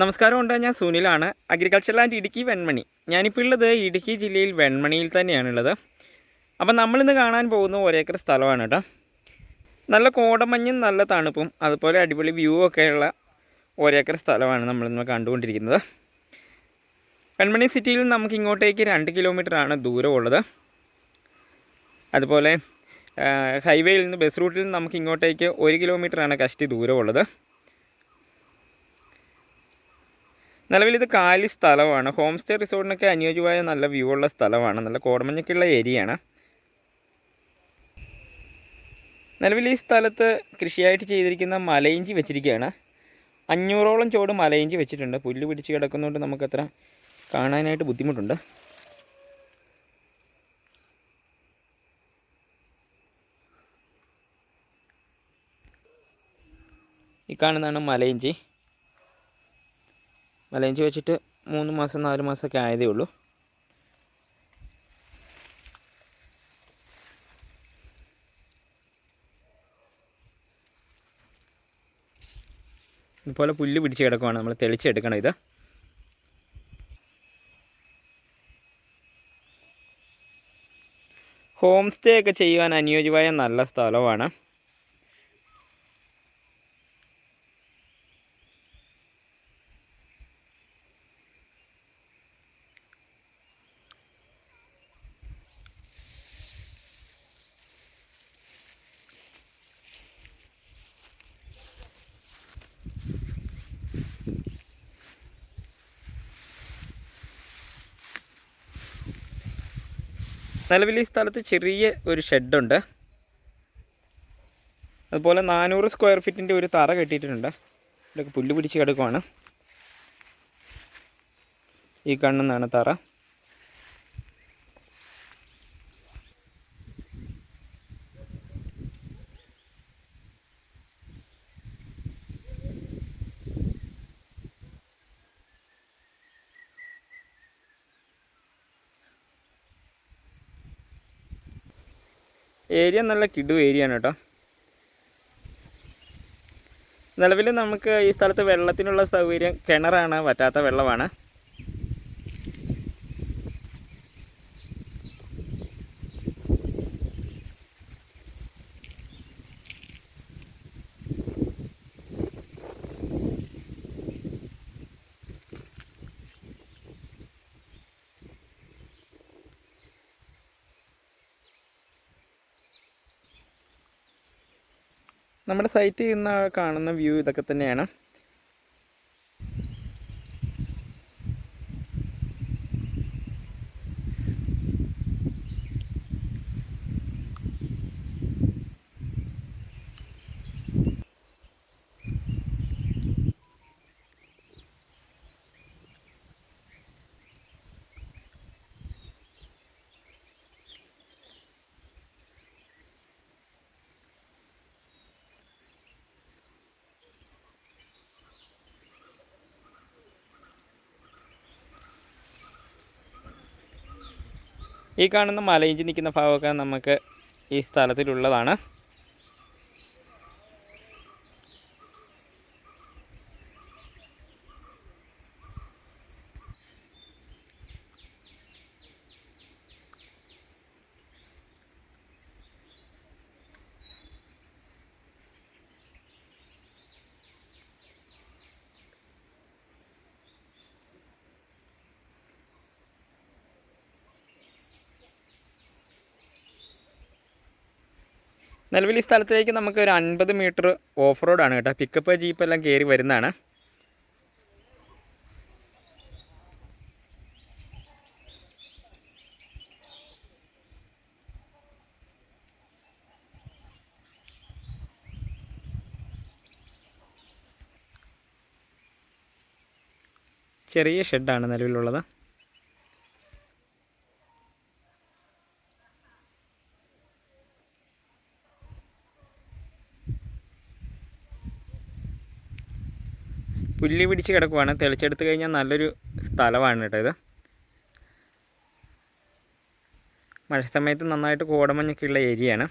നമസ്കാരം ഉണ്ട് ഞാൻ സുനിലാണ്. Agriculture land Idukki Venmani. ഞാനിപ്പോൾ ഉള്ളത് ഇടുക്കി ജില്ലയിൽ വെൺമണിയിൽ തന്നെയാണുള്ളത് അപ്പം നമ്മളിന്ന് കാണാൻ പോകുന്ന ഒരേക്കർ സ്ഥലമാണ് കേട്ടോ. നല്ല കോടമഞ്ഞും നല്ല തണുപ്പും അതുപോലെ അടിപൊളി വ്യൂ ഒക്കെയുള്ള ഒരേക്കർ സ്ഥലമാണ് നമ്മളിന്ന് കണ്ടുകൊണ്ടിരിക്കുന്നത്. വെൺമണി സിറ്റിയിൽ നമുക്ക് ഇങ്ങോട്ടേക്ക് രണ്ട് കിലോമീറ്ററാണ് ദൂരമുള്ളത് അതുപോലെ ഹൈവേയിൽ നിന്ന് ബസ് റൂട്ടിൽ നിന്ന് നമുക്ക് ഇങ്ങോട്ടേക്ക് ഒരു കിലോമീറ്ററാണ് കഷ്ടി ദൂരമുള്ളത് നിലവിൽ ഇത് കാലി സ്ഥലമാണ്. ഹോം സ്റ്റേ റിസോർട്ടിനൊക്കെ അനുയോജ്യമായ നല്ല വ്യൂ ഉള്ള സ്ഥലമാണ്. നല്ല കോടമഞ്ഞൊക്കെയുള്ള ഏരിയയാണ്. നിലവിൽ ഈ സ്ഥലത്ത് കൃഷിയായിട്ട് ചെയ്തിരിക്കുന്ന മലയിഞ്ചി വെച്ചിരിക്കുകയാണ്. അഞ്ഞൂറോളം ചോട് മലയിഞ്ചി വെച്ചിട്ടുണ്ട്. പുല്ല് പിടിച്ച് കിടക്കുന്നതുകൊണ്ട് നമുക്കത്ര കാണാനായിട്ട് ബുദ്ധിമുട്ടുണ്ട്. ഈ കാണുന്നതാണ് മലയിഞ്ചി. മലയിഞ്ചി വെച്ചിട്ട് മൂന്ന് മാസം നാല് മാസമൊക്കെ ആയതേ ഉള്ളൂ. ഇതുപോലെ പുല്ല് പിടിച്ച് കിടക്കുവാണ്. നമ്മൾ തെളിച്ചെടുക്കണം ഇത്. ഹോം സ്റ്റേ ഒക്കെ ചെയ്യുവാൻ അനുയോജ്യമായ നല്ല സ്ഥലമാണ്. നിലവിൽ ഈ സ്ഥലത്ത് ചെറിയ ഒരു ഷെഡുണ്ട്. അതുപോലെ നാനൂറ് സ്ക്വയർ ഫീറ്റിന്റെ ഒരു തറ കെട്ടിയിട്ടുണ്ട്. ഇവിടെയൊക്കെ പുല്ല് പിടിച്ച് കിടക്കുവാണ്. ഈ കാണുന്നതാണ് തറ. ഏരിയ നല്ല കിടു ഏരിയ ആണ് കേട്ടോ. നിലവിൽ നമുക്ക് ഈ സ്ഥലത്ത് വെള്ളത്തിനുള്ള സൗകര്യം കിണറാണ് വറ്റാത്ത വെള്ളമാണ്. നമ്മുടെ സൈറ്റിൽ നിന്ന് കാണുന്ന വ്യൂ ഇതൊക്കെ തന്നെയാണ്. ഈ കാണുന്ന മലയിഞ്ചി നിൽക്കുന്ന ഭാഗമൊക്കെ നമുക്ക് ഈ സ്ഥലത്തിലുള്ളതാണ്. നിലവിൽ ഈ സ്ഥലത്തേക്ക് നമുക്ക് ഒരു അൻപത് മീറ്റർ ഓഫ് റോഡാണ് കേട്ടോ. പിക്കപ്പ് ജീപ്പ് എല്ലാം കയറി വരുന്നതാണ്. ചെറിയ ഷെഡാണ് നിലവിലുള്ളത്. പുല്ല് പിടിച്ച് കിടക്കുവാണ്. തെളിച്ചെടുത്ത് കഴിഞ്ഞാൽ നല്ലൊരു സ്ഥലമാണ് കേട്ടോ ഇത്. മഴ സമയത്ത് നന്നായിട്ട് കോടമഞ്ഞൊക്കെ ഉള്ള ഏരിയയാണ്.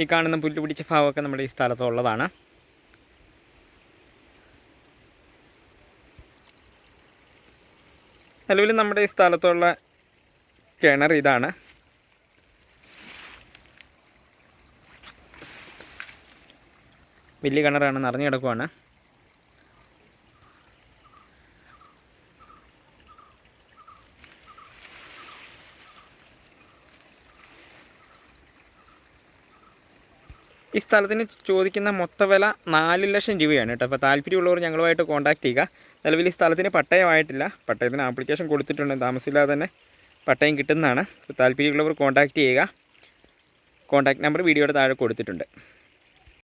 ഈ കാണുന്ന പുല്ല് പിടിച്ച ഭാഗമൊക്കെ നമ്മുടെ ഈ സ്ഥലത്തുള്ളതാണ്. നിലവിൽ നമ്മുടെ ഈ സ്ഥലത്തുള്ള കിണർ ഇതാണ്. വലിയ കിണറാണ് നിറഞ്ഞു കിടക്കുവാണ്. ഈ സ്ഥലത്തിന് ചോദിക്കുന്ന മൊത്ത വില നാല് ലക്ഷം രൂപയാണ് കേട്ടോ. അപ്പോൾ താല്പര്യമുള്ളവർ ഞങ്ങളുമായിട്ട് കോൺടാക്ട് ചെയ്യുക. നിലവിൽ ഈ സ്ഥലത്തിന് പട്ടയമായിട്ടില്ല. പട്ടയത്തിന് ആപ്ലിക്കേഷൻ കൊടുത്തിട്ടുണ്ട്. താമസമില്ലാതെ തന്നെ പട്ടയം കിട്ടുന്നതാണ്. താല്പര്യമുള്ളവർ കോൺടാക്ട് ചെയ്യുക. കോൺടാക്ട് നമ്പർ വീഡിയോയുടെ താഴെ കൊടുത്തിട്ടുണ്ട്.